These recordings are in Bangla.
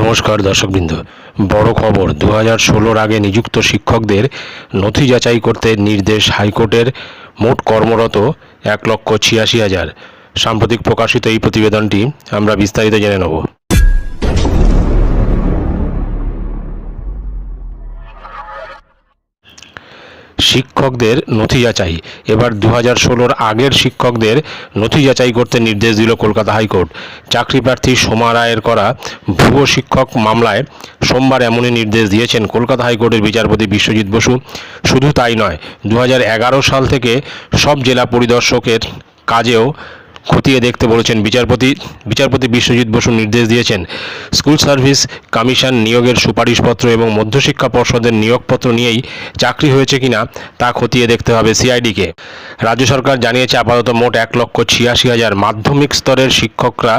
নমস্কার দর্শকবৃন্দ। বড় খবর দু হাজার ষোলোর আগে নিযুক্ত শিক্ষকদের নথি যাচাই করতে নির্দেশ হাইকোর্টের। মোট কর্মরত এক লক্ষ ছিয়াশি হাজার। সাম্প্রতিক প্রকাশিত এই প্রতিবেদনটি আমরা বিস্তারিত জেনে নেব। শিক্ষকদের নথি যাচাই। এবার দু হাজার ষোলোর আগের শিক্ষকদের নথি যাচাই করতে নির্দেশ দিল কলকাতা হাইকোর্ট। চাকরি প্রার্থী সোমা রায়ের করা ভুয়ো শিক্ষক মামলায় সোমবার এমনই নির্দেশ দিয়েছেন কলকাতা হাইকোর্টের বিচারপতি বিশ্বজিৎ বসু। শুধু তাই নয় দু সাল থেকে সব জেলা পরিদর্শকের কাজেও খতিয়ে দেখতে বলেছেন বিচারপতি। বিচারপতি বিশ্বজিৎ বসু নির্দেশ দিয়েছেন, স্কুল সার্ভিস কমিশন নিয়োগের সুপারিশপত্র এবং মধ্যশিক্ষা পর্ষদের নিয়োগপত্র নিয়েই চাকরি হয়েছে কিনা তা খতিয়ে দেখতে হবে সিআইডিকে। রাজ্য সরকার জানিয়েছে আপাতত মোট এক লক্ষ ছিয়াশি হাজার মাধ্যমিক স্তরের শিক্ষকরা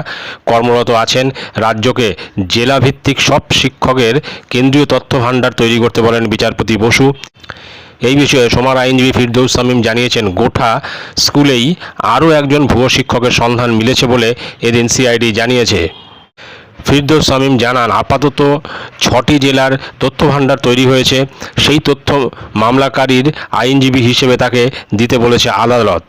কর্মরত আছেন। রাজ্যকে জেলাভিত্তিক সব শিক্ষকের কেন্দ্রীয় তথ্য ভাণ্ডার তৈরি করতে বলেন বিচারপতি বসু। এই বিষয়ে সোমার আইনজীবী ফিরদৌস সামিম জানিয়েছেন গোঠা স্কুলেই আরও একজন ভুয়ো শিক্ষকের সন্ধান মিলেছে বলে এদিন সিআইডি জানিয়েছে। ফিরদৌস সামিম জানান, আপাতত ছটি জেলার তথ্যভাণ্ডার তৈরি হয়েছে। সেই তথ্য মামলাকারীর আইনজীবী হিসেবে তাকে দিতে বলেছে আদালত।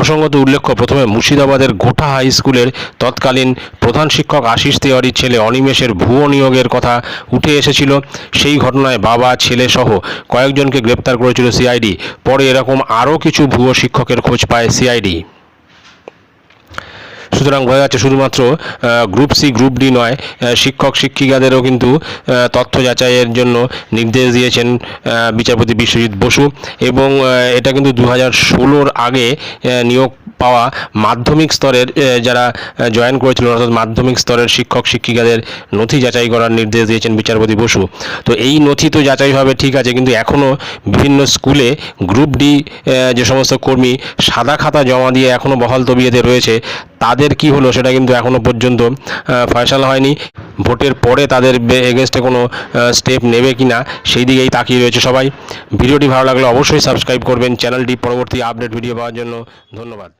প্রসঙ্গত উল্লেখ্য, প্রথমে মুর্শিদাবাদের গোটা হাই স্কুলের তৎকালীন প্রধান শিক্ষক আশিস তেওয়ারির ছেলে অনিমেষের ভুয়ো নিয়োগের কথা উঠে এসেছিল। সেই ঘটনায় বাবা, ছেলে সহ কয়েকজনকে গ্রেপ্তার করেছিল সিআইডি পরে এরকম আরও কিছু ভুয়ো শিক্ষকের খোঁজ পায় সিআইডি সুতরাং বোঝা যাচ্ছে শুধুমাত্র গ্রুপ সি গ্রুপ ডি নয় শিক্ষক, শিক্ষিকাদেরও কিন্তু তথ্য যাচাইয়ের জন্য নির্দেশ দিয়েছেন বিচারপতি বিশ্বজিৎ বসু। এবং এটা কিন্তু দু হাজার ষোলোর আগে নিয়োগ পাওয়া মাধ্যমিক স্তরের যারা জয়েন করেছিল অর্থাৎ মাধ্যমিক স্তরের শিক্ষক, শিক্ষিকাদের নথি যাচাই করার নির্দেশ দিয়েছেন বিচারপতি বসু। তো এই নথি তো যাচাই হবে, ঠিক আছে, কিন্তু এখনও বিভিন্ন স্কুলে গ্রুপ ডি যে সমস্ত কর্মী সাদা খাতা জমা দিয়ে এখনও বহাল তবিয়েতে রয়েছে, তাদের কি হলো সেটা কিন্তু এখনও পর্যন্ত ফয়সালা হয়নি। ভোটের পরে তাদের এগেনস্টে কোনো স্টেপ নেবে কি না সেই দিকেই তাকিয়ে রয়েছে সবাই। ভিডিওটি ভালো লাগলে অবশ্যই সাবস্ক্রাইব করবেন। চ্যানেলটি পরবর্তী আপডেট ভিডিও পাওয়ার জন্য ধন্যবাদ।